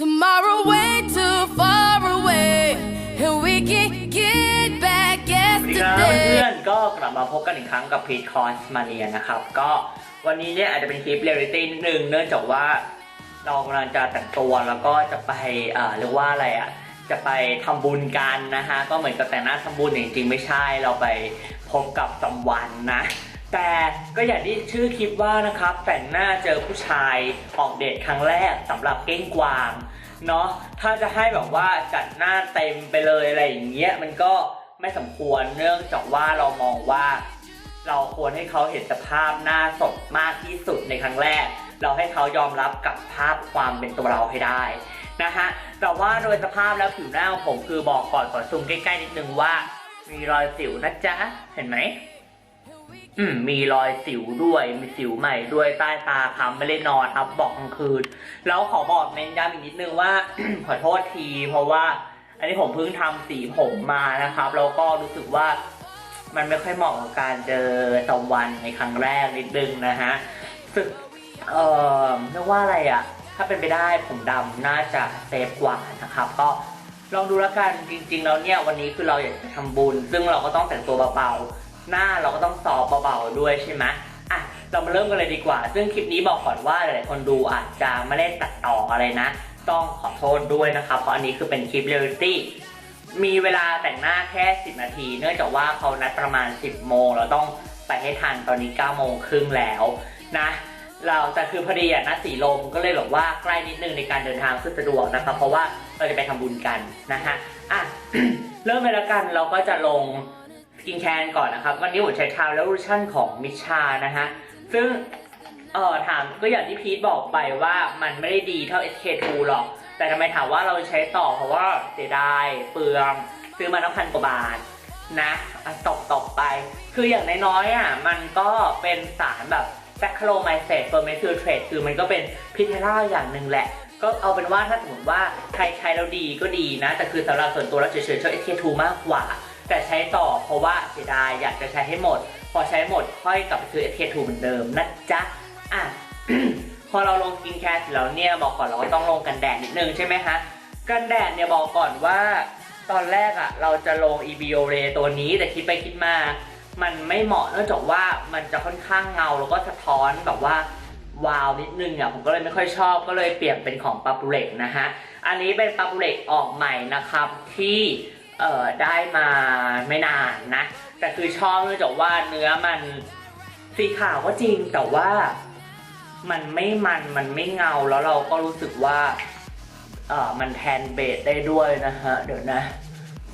Tomorrow way too far away, and we can get back สวัสดีครับเพื่ yesterday. อนๆก็กลับมาพบกันอีกครั้งกับพีทคอสมาเนียนะครับ ก็วันนี้เนี่ยอาจจะเป็นคลิปเรียลลิตี้นิดนึงเนื่องจากว่าเรากำลังจะแต่งตัวแล้วก็จะไปเอ่อเรียกว่าอะไรอะจะไปทำบุญกันนะฮะก็เหมือนกับแต่งหน้าทำบุญแต่จริงๆไม่ใช่เราไปพบกับสัมวันนะ แต่ก็อย่างที่ชื่อคลิปว่านะครับ แต่งหน้าเจอผู้ชายออกเดทครั้งแรกสำหรับเก้งกวางเนาะถ้าจะให้แบบว่าจัดหน้าเต็มไปเลยอะไรอย่างเงี้ยมันก็ไม่สมควรเนื่องจากว่าเรามองว่า เราควรให้เขาเห็นสภาพหน้าสดมากที่สุดในครั้งแรก เราให้เขายอมรับกับภาพความเป็นตัวเราให้ได้นะฮะแต่ว่าโดยสภาพแล้วผิวหน้าของผมคือบอกก่อนขอซูมใกล้ๆนิดนึงว่า มีรอยสิวนะจ๊ะเห็นไหม อืมมีรอยสิวด้วย มีสิวใหม่ด้วยใต้ตาค้ำไม่ได้นอนอัพบอกกลางคืน แล้วขอบอกเน้นย้ำอีกนิดนึงว่า ขอโทษที เพราะว่า อันนี้ผมเพิ่งทำสีผมมานะครับ แล้วก็รู้สึกว่า มันไม่ค่อยเหมาะกับการเจอตะวันในครั้งแรกนิดนึงนะฮะสึกเอ่อเรียกว่าอะไรอะ่ะ ถ้าเป็นไปได้ผมดำน่าจะเซฟกว่านะครับ ก็ลองดูแล้วกันจริงๆแล้วเนี่ยวันนี้คือเราอยากจะทำบุญ ซึ่งเราก็ต้องแต่งตัวเบาๆ หน้าเราก็ต้องซอฟเบาๆด้วยใช่ไหมอะเรามาเริ่มกันเลยดีกว่า ซึ่งคลิปนี้บอกก่อนว่าหลายๆคนดูอาจจะไม่ได้ตัดต่ออะไรนะ ต้องขอโทษด้วยนะครับ เพราะอันนี้คือเป็นคลิปเรียลลิตี้มีเวลาแต่งหน้าแค่ 10 นาที เนื่องจากว่าเขานัดประมาณ 10 โมง เราต้องไปให้ทันตอนนี้ 9 โมงครึ่งแล้วนะ เราแต่คือพอดีอะนัดสีลมก็เลยแบบว่าใกล้นิดนึงในการเดินทางซึ่งสะดวกนะครับ เพราะว่าเราจะไปทำบุญกันนะฮะ อะ เริ่มเลยแล้วกันเราก็จะลง สกินแคร์ก่อนนะครับ วันนี้ผมใช้ทาวแล้วรูชั่นของมิชานะฮะ ซึ่งเออถามก็อย่างที่พีทบอกไปว่ามันไม่ได้ดีเท่า SK2 หรอก แต่ทำไมถามว่าเราใช้ต่อเพราะว่าเสียดายเปลือง ซื้อมาตั้งพันกว่าบาทนะตกตกไป คืออย่างน้อยๆอะมันก็เป็นสารแบบแซคโคลไมเซตเฟอร์เมทิลเทรดคือมันก็เป็นพิเทล่าอย่างหนึ่งแหละ ก็เอาเป็นว่าถ้าสมมติว่าใครใช้แล้วดีก็ดีนะ แต่คือสำหรับส่วนตัวแล้วเฉยๆชอบ SK2 มากกว่า แต่ใช้ต่อเพราะว่าเสียดายอยากจะใช้ให้หมด พอใช้หมดค่อยกลับไปซื้อ SK2 เหมือนเดิมนะจ๊ะอะ พอเราลงกินแคร์เสร็จแล้วเนี่ยบอกก่อนเราก็ต้องลงกันแดดนิดนึงใช่ไหมคะกันแดดเนี่ยบอกก่อนว่า ตอนแรกอะ่ะเราจะลง e b o r a y ตัวนี้แต่คิดไปคิดมา มันไม่เหมาะเนื่องจากว่ามันจะค่อนข้างเงาแล้วก็สะท้อนแบบว่าวาวนิดนึงอะผมก็เลยไม่ค่อยชอบก็เลยเปลี่ยนเป็นของปาปูเล็กนะฮะ อันนี้เป็นปาปูเล็กออกใหม่นะครับที่ เออได้มาไม่นานนะ แต่คือชอบเนื่องจากว่าเนื้อมันสีขาวก็จริงแต่ว่ามันไม่มันมันไม่เงาแล้วเราก็รู้สึกว่าเออมันแทนเบสได้ด้วยนะฮะเดี๋ยวนะ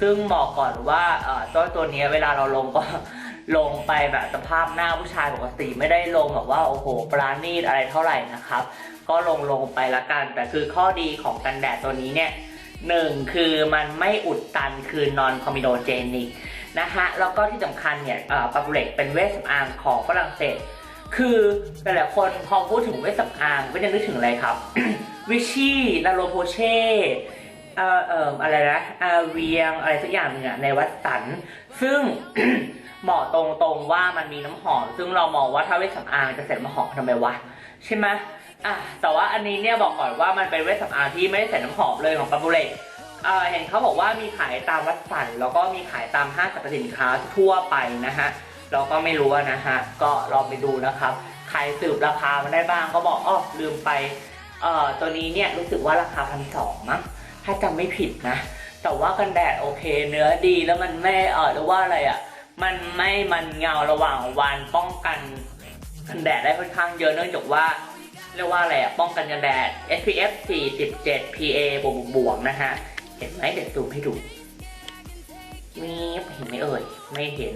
ซึ่งบอกก่อนว่าเออตัวตัวนี้เวลาเราลงก็ลงไปแบบสภาพหน้าผู้ชายปกติไม่ได้ลงแบบว่าโอ้โหปราณีตอะไรเท่าไหร่นะครับ ก็ลงลงไปละกันแต่คือข้อดีของกันแดดตัวนี้เนี่ย หนึ่งคือมันไม่อุดตันคือนอนคอมิโดเจนิกนะฮะแล้วก็ที่สำคัญเนี่ยปาปูเล็กเป็นเวชสำอางของฝรั่งเศส คือหลายๆคนพอพูดถึงเวชสำอางก็จะนึกถึงอะไรครับวิชี่ลาโรโพเช่เอ่อเอ่ออะไรนะอาเวียงอะไรสักอย่างนึงอะในวัดสัน ซึ่งเหมาะตรงๆว่ามันมีน้ำหอม ซึ่งเรามองว่าถ้าเวชสำอางจะใส่น้ำหอมทำไมวะ ใช่ไหม อะแต่ว่าอันนี้เนี่ยบอกก่อนว่ามันเป็นเวชสำอางที่ไม่ได้ใส่น้ำหอมเลยของปาบูเล่เห็นเขาบอกว่ามีขายตามวัดสันแล้วก็มีขายตามห้างสรรพสินค้าทั่วไปนะฮะเราก็ไม่รู้นะฮะก็ลองไปดูนะครับ ใครสืบราคามันได้บ้างก็บอกอ้อลืมไปเอ่อตัวนี้เนี่ยรู้สึกว่าราคาพันสองมั้งถ้าจำไม่ผิดนะ แต่ว่ากันแดดโอเค เนื้อดีแล้วมันไม่เออหรือว่าอะไรอะมันไม่มันเงาระหว่างวันป้องกันกันแดดได้ค่อนข้างเยอะเนื่องจากว่า เรียกว่าอะไรอะป้องกันกันแดด SPF 47 PA บวกบวกนะฮะ เห็นไหมเดี๋ยวซูมให้ดูมีเห็นไหมเอ่ย ไม่เห็น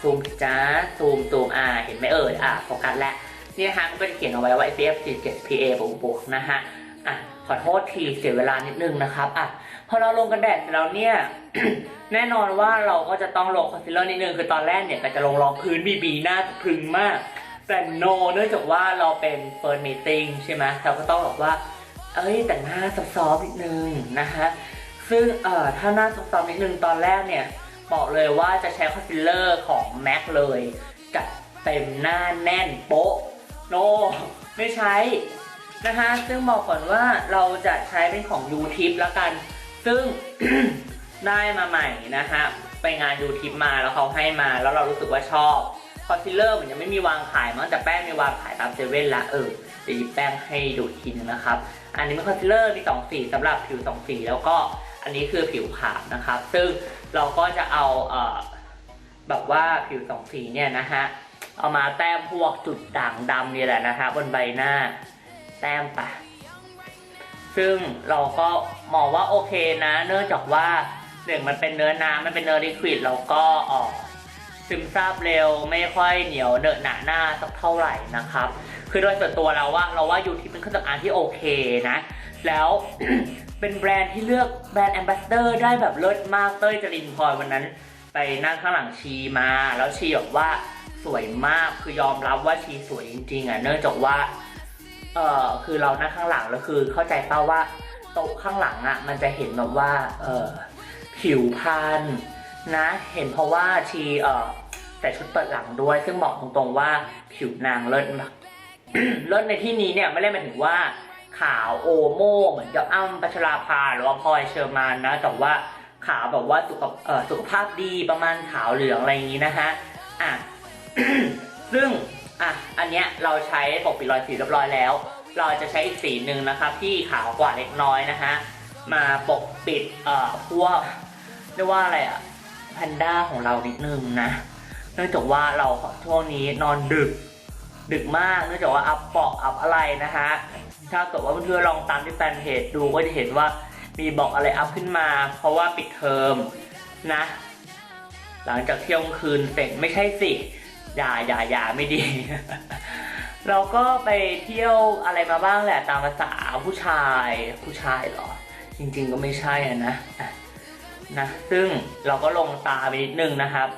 ซูมจ้า ซูมซูมอ่า เห็นไหมเอ่ย อ่าโฟกัสแล้วเนี่ยฮะก็จะเขียนเอาไว้ว่า SPF 47 PA บวกบวกนะฮะ อะ ขอโทษทีเสียเวลานิดนึงนะครับ อะ พอเราลงกันแดดเสร็จแล้วเนี่ย แน่นอนว่าเราก็จะต้องลงคอนซีลเลอร์นิดนึง คือตอนแรกเนี่ยก็จะลงรองพื้นบีบีหน้าพึงมาก แต่โนเนื่องจากว่าเราเป็นเฟิร์นมีติ้งใช่ไหมเราก็ต้องบอกว่า เอ้ยแต่หน้าซอฟต์ๆนิดนึงนะฮะซึ่งเอ่อถ้าหน้าซอฟต์ๆนิดนึงตอนแรกเนี่ยบอกเลยว่าจะใช้คอนซีลเลอร์ของ MAC เลยจัดเต็มหน้าแน่นโป๊ะโน ไม่ใช้นะคะซึ่งบอกก่อนว่าเราจะใช้เป็นของ u t i p แล้วกัน ซึ่ง ได้มาใหม่นะคะไปงาน u t i p มาแล้วเขาให้มาแล้วเรารู้สึกว่าชอบ คอนซีลเลอร์เหมือนยังไม่มีวางขายมั้งแต่แป้งมีวางขายตามเซเว่นละเออเดี๋ยวหยิบแป้งให้ดูอีกทีนึงนะครับ อันนี้เป็นคอนซีลเลอร์มีสองสีสำหรับผิวสองสีแล้วก็อันนี้คือผิวขาวนะครับ ซึ่งเราก็จะเอาเอ่อแบบว่าผิวสองสีเนี่ยนะฮะเอามาแต้มพวกจุดด่างดำนี่แหละนะคะบนใบหน้าแต้มไปะซึ่งเราก็มองว่าโอเคนะ เนื่องจากว่าหนึ่งมันเป็นเนื้อน้ำมันเป็นเนื้อลิควิดแล้วก็ออก ซึมซาบเร็วไม่ค่อยเหนียวเนอะหนาหน้าสักเท่าไหร่นะครับ คือโดยส่วนตัวเราว่าเราว่ายูทิปเป็นเครื่องสำอางที่โอเคนะ แล้วเป็นแบรนด์ที่เลือกแบรนด์แอมบาสเดอร์ได้แบบเลิศมากเต้ยจรินพลอยวันนั้น ไปนั่งข้างหลังชีมา แล้วชีบอกว่าสวยมากคือยอมรับว่าชีสวยจริงๆอะเนื่องจากว่าเออคือเรานั่งข้างหลังแล้วคือเข้าใจเป้าว่าโต๊ะข้างหลังอะมันจะเห็นแบบว่าเออผิวพรรณ นะ เห็นเพราะว่าชีเออใส่ชุดเปิดหลังด้วย ซึ่งบอกตรงๆว่าผิวนางเลิศมากเลิศในที่นี้เนี่ยไม่ได้หมายถึงว่าขาวโอโม่เหมือนกับอ้ำปัชราภาหรือว่าพลอยเชอร์มานนะ แต่ว่าขาวแบบว่าสุขภเอ่อสุขภาพดีประมาณขาวเหลืองอะไรอย่างนี้นะฮะอะซึ่งอะอันเนี้ยเราใช้ปกปิดรอยสีเรียบร้อยแล้ว เราจะใช้อีกสีหนึ่งนะครับที่ขาวกว่าเล็กน้อยนะฮะมาปกปิดเอ่อพวกเรียกว่าอะไรอะ พนด้าของเรานิดนึงนะ เนื่องจากว่าเราช่วงนี้นอนดึก ดึกมาก เนื่องจากว่าอัพเปาะอัพอะไรนะฮะ ถ้าเกิดว่าเพื่อนๆลองตามที่แฟนเพจดูก็จะเห็นว่ามีบอกอะไรอัพขึ้นมา เพราะว่าปิดเทอมนะ หลังจากเที่ยงคืนเสร็จไม่ใช่สิ อย่าอย่าอย่าไม่ดี เราก็ไปเที่ยวอะไรมาบ้างแหละตามภาษาผู้ชายผู้ชายเหรอ จริง ๆ ก็ไม่ใช่นะอะ นะ ซึ่งเราก็ลงตาไปนิดนึงนะครับ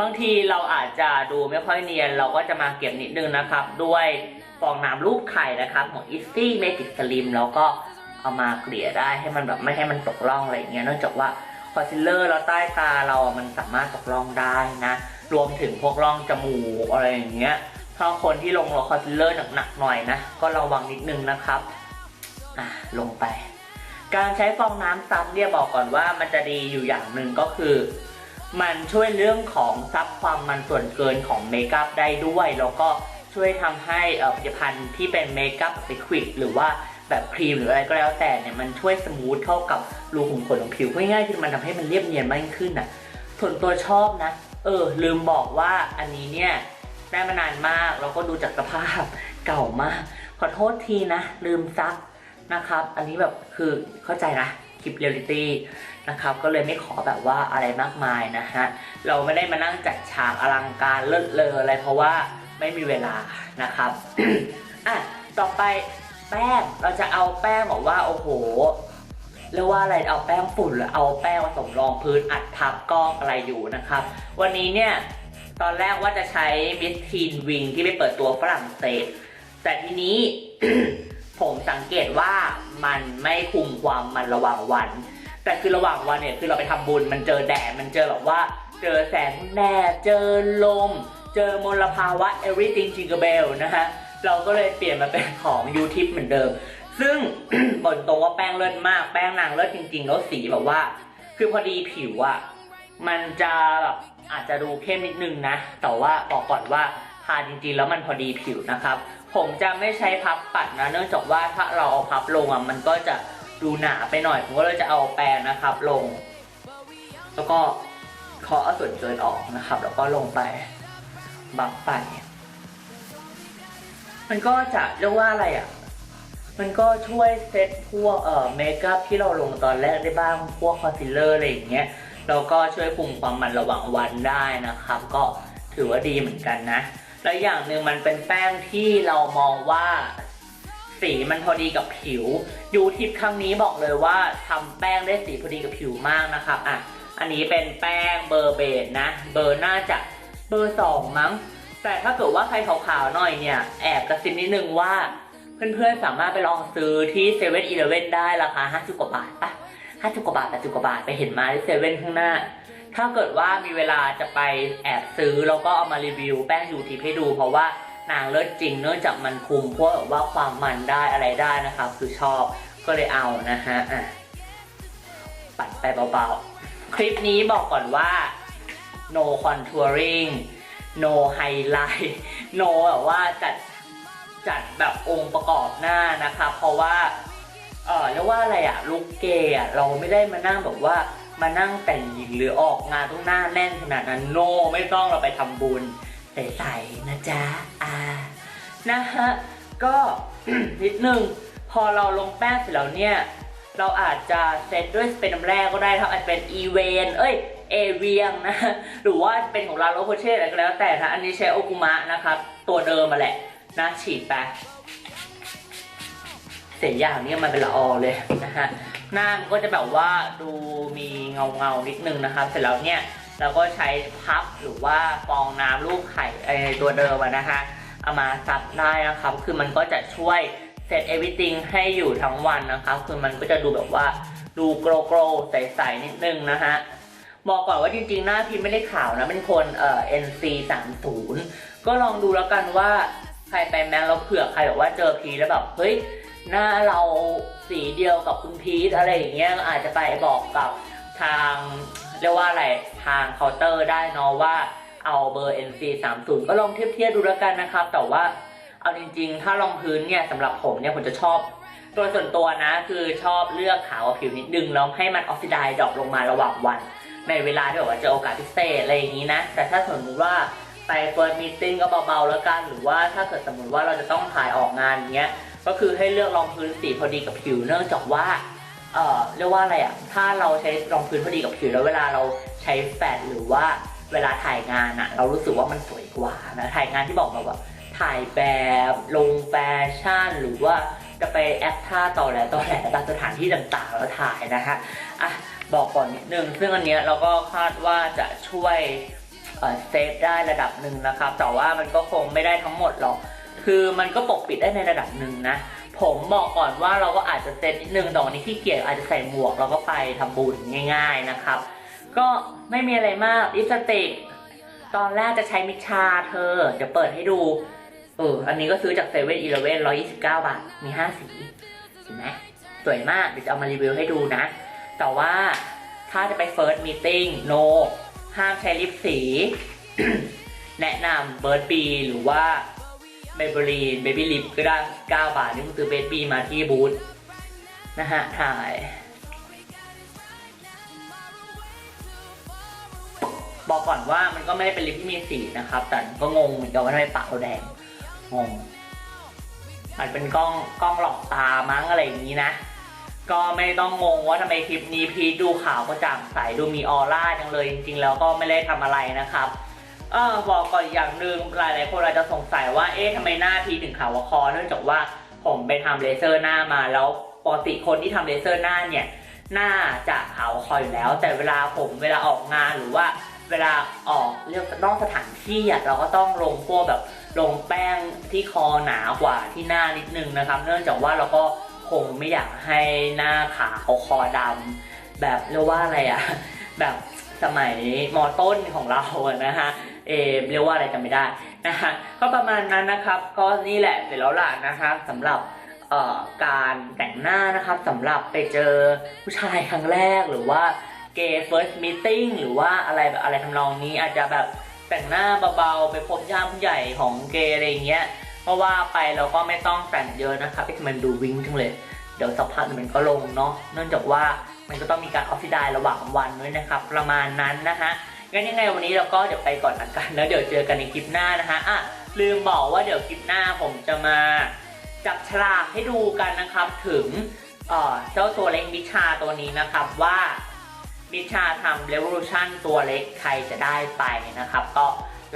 บางทีเราอาจจะดูไม่ค่อยเนียน เราก็จะมาเก็บนิดนึงนะครับ ด้วยฟองน้ำรูปไข่นะครับของ Easy Magic Slim แล้วก็เอามาเกลี่ยได้ให้มันแบบไม่ให้มันตกร่องอะไรอย่างเงี้ยเนื่องจากว่าคอนซีลเลอร์แล้วใต้ตาเราอะมันสามารถตกร่องได้นะ รวมถึงพวกร่องจมูกอะไรอย่างเงี้ยถ้าคนที่ลงคอนซีลเลอร์หนักๆหน่อยนะ ก็ระวังนิดนึงนะครับ อะลงไป การใช้ฟองน้ำซ้ำเนี่ยบอกก่อนว่ามันจะดีอยู่อย่างหนึ่งก็คือ มันช่วยเรื่องของซับความมันส่วนเกินของเมคอัพได้ด้วย แล้วก็ช่วยทำให้ผลิตภัณฑ์ที่เป็นเมคอัพลิควิดหรือว่าแบบครีมหรืออะไรก็แล้วแต่เนี่ยมันช่วยสมูทเข้ากับรูขุมขนของผิวง่ายๆคือมันทำให้มันเรียบเนียนมากขึ้นอะส่วนตัวชอบนะ เออ ลืมบอกว่าอันนี้เนี่ยได้มานานมากแล้วก็ดูจากสภาพเก่ามาก ขอโทษทีนะ ลืมซัก นะครับ อันนี้แบบคือเข้าใจนะคลิปเรียลลิตี้นะครับ ก็เลยไม่ขอแบบว่าอะไรมากมายนะฮะ เราไม่ได้มานั่งจัดฉากอลังการเลิศเลออะไรเพราะว่าไม่มีเวลานะครับ อะ ต่อไปแป้ง เราจะเอาแป้งบอกว่าโอ้โหเรียกว่าอะไรเอาแป้งฝุ่นหรือเอาแป้งผสมรองพื้นอัดทับกล้องอะไรอยู่นะครับ วันนี้เนี่ยตอนแรกว่าจะใช้มิสทีนวิงที่ไปเปิดตัวฝรั่งเศสแต่ทีนี้ ผมสังเกตว่ามันไม่คุมความมันระหว่างวัน แต่คือระหว่างวันเนี่ยคือเราไปทำบุญมันเจอแดดมันเจอแบบว่า เจอแสงแดดเจอลม เจอมลภาวะ everything jingle bell นะฮะเราก็เลยเปลี่ยนมาเป็นของ u t i p เหมือนเดิม ซึ่งบนตรงว่าแป้งเลิศมากแป้งนางเลิศจริงๆแล้วสีแบบว่า คือพอดีผิวอะมันจะแบบอาจจะดูเข้มนิดนึงนะ แต่ว่าบอกก่อนว่าทาจริงๆแล้วมันพอดีผิวนะครับ ผมจะไม่ใช้พับปัดนะ เนื่องจากว่าถ้าเราเอาพับลงอะมันก็จะดูหนาไปหน่อย ผมก็เลยจะเอาแปรงนะครับลง แล้วก็เคาะเอส่วนเกินออกนะครับ แล้วก็ลงไปบังไป มันก็จะเรียกว่าอะไรอะ มันก็ช่วยเซตพวกเอ่อเมคอัพที่เราลงตอนแรกได้บ้างพวกคอนซีลเลอร์อะไรอย่างเงี้ยแล้วก็ช่วยคุมความมันระหว่างวันได้นะครับ ก็ถือว่าดีเหมือนกันนะ แล้วอย่างหนึ่งมันเป็นแป้งที่เรามองว่าสีมันพอดีกับผิว ยูทิปครั้งนี้บอกเลยว่าทำแป้งได้สีพอดีกับผิวมากนะครับอะอันนี้เป็นแป้งเบอร์เบดนะ เบอร์น่าจะเบอร์สองมั้ง แต่ถ้าเกิดว่าใครขาวๆหน่อยเนี่ย แอบกระซิบนิดนึงว่า เพื่อนๆสามารถไปลองซื้อที่เซเว่นอีเลเว่นได้ราคา 50 กว่าบาทปะ50 กว่าบาท 80 กว่าบาท ไปเห็นมาที่เซเว่นข้างหน้า ถ้าเกิดว่ามีเวลาจะไปแอบซื้อแล้วก็เอามารีวิวแป้งยูทิปให้ดู เพราะว่านางเลิศจริงเนื่องจากมันคุมพวกแบบว่าความมันได้อะไรได้นะครับ คือชอบก็เลยเอานะฮะอะปัดไปเบาๆ คลิปนี้บอกก่อนว่า no contouring no highlight no แบบว่าจัดจัดแบบองค์ประกอบหน้านะคะ เพราะว่า เออเรียกว่าอะไรอะลูกเกย์อะเราไม่ได้มานั่งแบบว่า มานั่งแต่งหญิงหรือออกงานต้องหน้าแน่นขนาดนั้นโนไม่ต้องเราไปทำบุญใส่ๆนะจ๊ะอ่านะฮะก็ นิดนึงพอเราลงแป้งเสร็จแล้วเนี่ย เราอาจจะเซตด้วยเป็นน้ำแร่ก็ได้ครับอาจจะเป็นอีเวนเอ้ยเอเวียงนะ หรือว่าเป็นของร้านโรโคเช่อะไรก็แล้วแต่นะอันนี้ใช้โอกุมะนะครับ ตัวเดิมมาแหละนะฉีดไปเสียอย่างนี้มันเป็นละออเลยนะฮะ หน้ามันก็จะแบบว่าดูมีเงาเงานิดนึงนะครับ เสร็จแล้วเนี่ยเราก็ใช้พับหรือว่าฟองน้ำลูกไข่ไอตัวเดิมนะฮะเอามาซับได้นะครับ คือมันก็จะช่วยเซตเอวิติงให้อยู่ทั้งวันนะครับ คือมันก็จะดูแบบว่าดูโกลโกลใสๆนิดนึงนะฮะบอกก่อนว่าจริงๆ หน้าพิมไม่ได้ขาวนะเป็นคนเอ่อ NC 3 0ก็ลองดูแล้วกันว่าใครไปแมงแล้วเผื่อใครแบบว่าเจอพีแล้วแบบเฮ้ย หน้าเราสีเดียวกับคุณพีทอะไรอย่างเงี้ยอาจจะไปบอกกับทางเรียกว่าอะไรทางเคาน์เตอร์ได้เนาะว่าเอาเบอร์ NC 3 0ก็ลองเทียบเทียบดูแล้วกันนะครับ แต่ว่าเอาจริงๆ ถ้ารองพื้นเนี่ยสำหรับผมเนี่ยผมจะชอบตัวส่วนตัวนะ คือชอบเลือกขาวผิวนิดนึงแล้วให้มันออกซิไดซ์ดรอปลงมาระหว่างวัน ในเวลาที่แบบว่าเจอโอกาสพิเศษอะไรอย่างนี้นะ แต่ถ้าสมมติว่าไปเฟิร์สมีติ้งก็เบาๆแล้วกัน หรือว่าถ้าเกิดสมมติว่าเราจะต้องถ่ายออกงานอย่างเงี้ย ก็คือให้เลือกรองพื้นสีพอดีกับผิว เนื่องจากว่า เอ่อเรียกว่าอะไรอะ ถ้าเราใช้รองพื้นพอดีกับผิวแล้วเวลาเราใช้แฟลชหรือว่าเวลาถ่ายงานอะ เรารู้สึกว่ามันสวยกว่านะถ่ายงานที่บอกแบบว่าถ่ายแบบลงแฟชั่น หรือว่าจะไปแอคท่าต่อแหลต่อแหลตามสถานที่ต่างๆแล้วถ่ายนะฮะอะบอกก่อนนิดนึงซึ่งอันเนี้ยเราก็คาดว่าจะช่วยเซฟได้ระดับหนึ่งนะครับ แต่ว่ามันก็คงไม่ได้ทั้งหมดหรอก คือมันก็ปกปิดได้ในระดับหนึ่งนะ ผมบอกก่อนว่าเราก็อาจจะเซตนิดนึงแต่วันนี้ที่เกียจอาจจะใส่หมวกเราก็ไปทำบุญง่าย ๆนะครับ ก็ไม่มีอะไรมากลิปสติกตอนแรกจะใช้มิชชาเธอเดี๋ยวเปิดให้ดู เออ อันนี้ก็ซื้อจากเซเว่นอีเลเว่นร้อยยี่สิบเก้าบาท มีห้าสีเห็นไหมสวยมาก เดี๋ยวจะเอามารีวิวให้ดูนะ แต่ว่าถ้าจะไปเฟิร์สมีติ้งโนห้ามใช้ลิปสี แนะนำเบิร์ดบีหรือว่า เบเบอรีนเบบี้ลิปก็ได้ 9 บาท นี่คุณซื้อเบบี้มาที่บูธนะฮะ ถ่าย บอกก่อนว่ามันก็ไม่ได้เป็นลิปที่มีสีนะครับ แต่ก็งงเหมือนกันว่าทำไมปากเราแดง งงอาจเป็นกล้องกล้องหลอกตามั้งอะไรอย่างนี้นะ ก็ไม่ต้องงงว่าทำไมคลิปนี้พีดูขาวกระจ่างใสดูมีออร่าจังเลยจริงๆ แล้วก็ไม่ได้ทำอะไรนะครับ เออบอกก่อนอย่างหนึ่งหลายๆคนอาจจะสงสัยว่าเอ๊ะทำไมหน้าพีถึงขาวคอ เนื่องจากว่าผมไปทำเลเซอร์หน้ามาแล้วปกติคนที่ทำเลเซอร์หน้าเนี่ยหน้าจะขาวคออยู่แล้ว แต่เวลาผมเวลาออกงานหรือว่าเวลาออกเรียกนอกสถานที่อะเราก็ต้องลงพวกแบบลงแป้งที่คอหนากว่าที่หน้านิดนึงนะครับ เนื่องจากว่าเราก็คงไม่อยากให้หน้าขาวคอดำแบบเรียกว่าอะไรอะแบบสมัยมอต้นของเราอะนะฮะ เอเรียกว่าอะไรจำไม่ได้นะฮะก็ประมาณนั้นนะครับ ก็นี่แหละเสร็จแล้วล่ะนะคะสำหรับเอ่อการแต่งหน้านะครับสำหรับไปเจอผู้ชายครั้งแรกหรือว่าเกย์ first meeting หรือว่าอะไรแบบอะไรทำนองนี้อาจจะแบบแต่งหน้าเบาๆ ไปพบญาติผู้ใหญ่ของเกย์อะไรเงี้ยเพราะว่าไปเราก็ไม่ต้องแต่งเยอะนะครับที่มันดูวิ้งจังเลยเดี๋ยวสักพักมันก็ลงเนาะเนื่องจากว่ามันก็ต้องมีการออกซิไดซ์ระหว่างวันด้วยนะครับ ประมาณนั้นนะฮะ งั้นยังไงวันนี้เราก็เดี๋ยวไปก่อนละกันแล้วเดี๋ยวเจอกันในคลิปหน้านะฮะอะลืมบอกว่าเดี๋ยวคลิปหน้าผมจะมาจับฉลากให้ดูกันนะครับถึงเอ่อเจ้าตัวเล็กมิชาตัวนี้นะครับว่ามิชาทำ Revolution ตัวเล็กใครจะได้ไปนะครับ ก็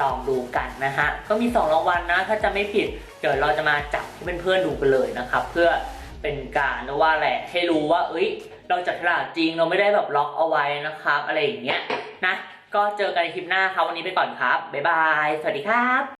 ลองดูกันนะฮะ ก็มี 2 รางวัลนะถ้าจะไม่ผิด เดี๋ยวเราจะมาจับให้เพื่อนๆดูกันเลยนะครับ เพื่อเป็นการว่าอะไรให้รู้ว่า เอ้ย เราจับฉลากจริงเราไม่ได้แบบล็อกเอาไว้นะครับ อะไรอย่างเงี้ยนะ ก็เจอกันในคลิปหน้าครับวันนี้ไปก่อนครับ บ๊ายบาย สวัสดีครับ